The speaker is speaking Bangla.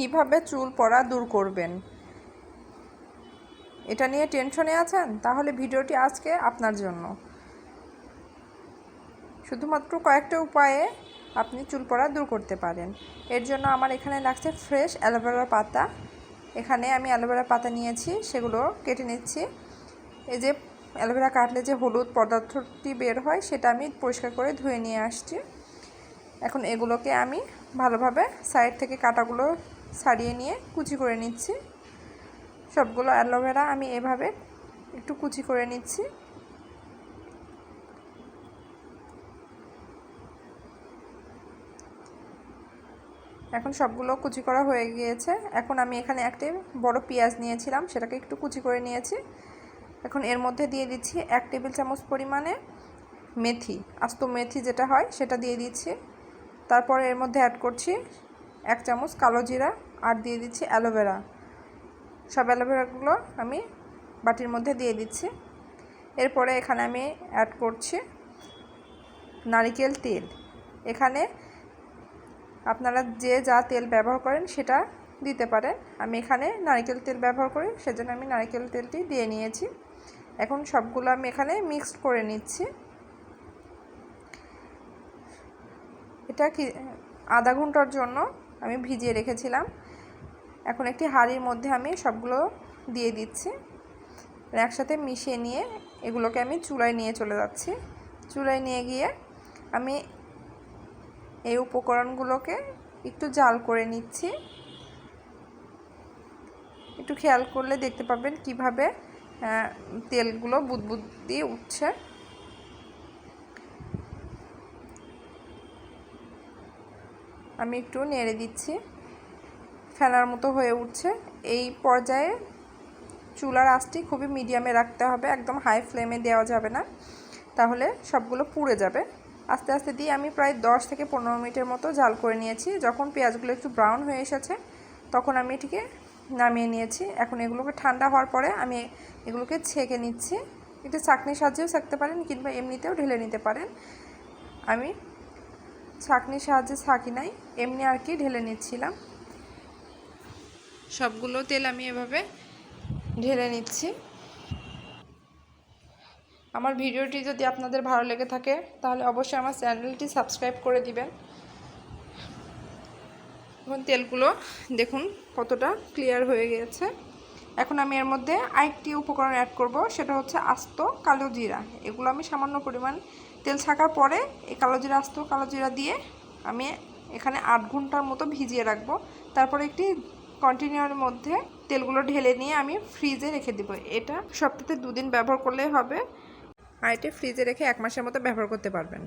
কীভাবে চুল পড়া দূর করবেন? এটা নিয়ে টেনশনে আছেন? তাহলে ভিডিওটি আজকে আপনার জন্য। শুধুমাত্র কয়েকটা উপায়ে আপনি চুল পড়া দূর করতে পারেন। এর জন্য আমার এখানে লাগছে ফ্রেশ অ্যালোভেরার পাতা। এখানে আমি অ্যালোভেরা পাতা নিয়েছি, সেগুলো কেটে নিচ্ছি। এই যে অ্যালোভেরা কাটলে যে হলুদ পদার্থটি বের হয়, সেটা আমি পরিষ্কার করে ধুয়ে নিয়ে আসছি। এখন এগুলোকে আমি ভালোভাবে সাইড থেকে কাটাগুলো ছাড়িয়ে নিয়ে কুচি করে নিচ্ছি। সবগুলো অ্যালোভেরা আমি এভাবে একটু কুচি করে নিচ্ছি। এখন সবগুলো কুচি করা হয়ে গিয়েছে। এখন আমি এখানে একটি বড় পেঁয়াজ নিয়েছিলাম, সেটাকে একটু কুচি করে নিয়েছি। এখন এর মধ্যে দিয়ে দিচ্ছি এক টেবিল চামচ পরিমাণে মেথি, আস্ত মেথি যেটা হয় সেটা দিয়ে দিচ্ছি। তারপর এর মধ্যে অ্যাড করছি এক চামচ কালো জিরা আর দিয়ে দিচ্ছি অ্যালোভেরা। সব অ্যালোভেরাগুলো আমি বাটির মধ্যে দিয়ে দিচ্ছি। এরপরে এখানে আমি অ্যাড করছি নারিকেল তেল। এখানে আপনারা যে যা তেল ব্যবহার করেন সেটা দিতে পারেন। আমি এখানে নারিকেল তেল ব্যবহার করি, সেজন্য আমি নারিকেল তেলটি দিয়ে নিয়েছি। এখন সবগুলো আমি এখানে মিক্সড করে নিচ্ছি। এটা কি, আধা ঘণ্টার জন্য আমি ভিজিয়ে রেখেছিলাম। এখন একটি হাঁড়ির মধ্যে আমি সবগুলো দিয়ে দিচ্ছি। একসাথে মিশিয়ে নিয়ে এগুলোকে আমি চুলায় নিয়ে চলে যাচ্ছি। চুলায় নিয়ে গিয়ে আমি এই উপকরণগুলোকে একটু জাল করে নিচ্ছি। একটু খেয়াল করলে দেখতে পাবেন কীভাবে তেলগুলো বুদবুদ দিয়ে উঠছে। আমি একটু নেড়ে দিচ্ছি। ফেলার মতো হয়ে উঠছে। এই পর্যায়ে চুলার আঁচটি খুবই মিডিয়ামে রাখতে হবে, একদম হাই ফ্লেমে দেওয়া যাবে না। তাহলে সবগুলো পুড়ে যাবে। আস্তে আস্তে দিয়ে আমি প্রায় দশ থেকে পনেরো মিনিটের মতো জাল করে নিয়েছি। যখন পেঁয়াজগুলো একটু ব্রাউন হয়ে এসেছে, তখন আমি এটিকে নামিয়ে নিয়েছি। এখন এগুলোকে ঠান্ডা হওয়ার পরে আমি এগুলোকে ছেঁকে নিচ্ছি। একটু চাকনির সাহায্যেও ছাকতে পারেন, কিংবা এমনিতেও ঢেলে নিতে পারেন। আমি ছাকনির সাহায্যে ছাঁকি নাই, এমনি আর কি ঢেলে নিচ্ছিলাম। সবগুলো তেল আমি এভাবে ঢেলে নিচ্ছি। আমার ভিডিওটি যদি আপনাদের ভালো লেগে থাকে, তাহলে অবশ্যই আমার চ্যানেলটি সাবস্ক্রাইব করে দিবেন। এখন তেলগুলো দেখুন কতটা ক্লিয়ার হয়ে গিয়েছে এখন আমি এর মধ্যে আরেকটি উপকরণ অ্যাড করব, সেটা হচ্ছে আস্ত কালো জিরা। এগুলো আমি সামান্য পরিমাণ তেল ছাকার পরে এই কালো জিরা, আস্ত কালো জিরা দিয়ে আমি এখানে আট ঘণ্টার মতো ভিজিয়ে রাখব। তারপরে একটি কন্টিনিউর মধ্যে তেলগুলো ঢেলে নিয়ে আমি ফ্রিজে রেখে দেবো। এটা সপ্তাহে দুদিন ব্যবহার করলেই হবে। আর এটি ফ্রিজে রেখে এক মাসের মতো ব্যবহার করতে পারবেন।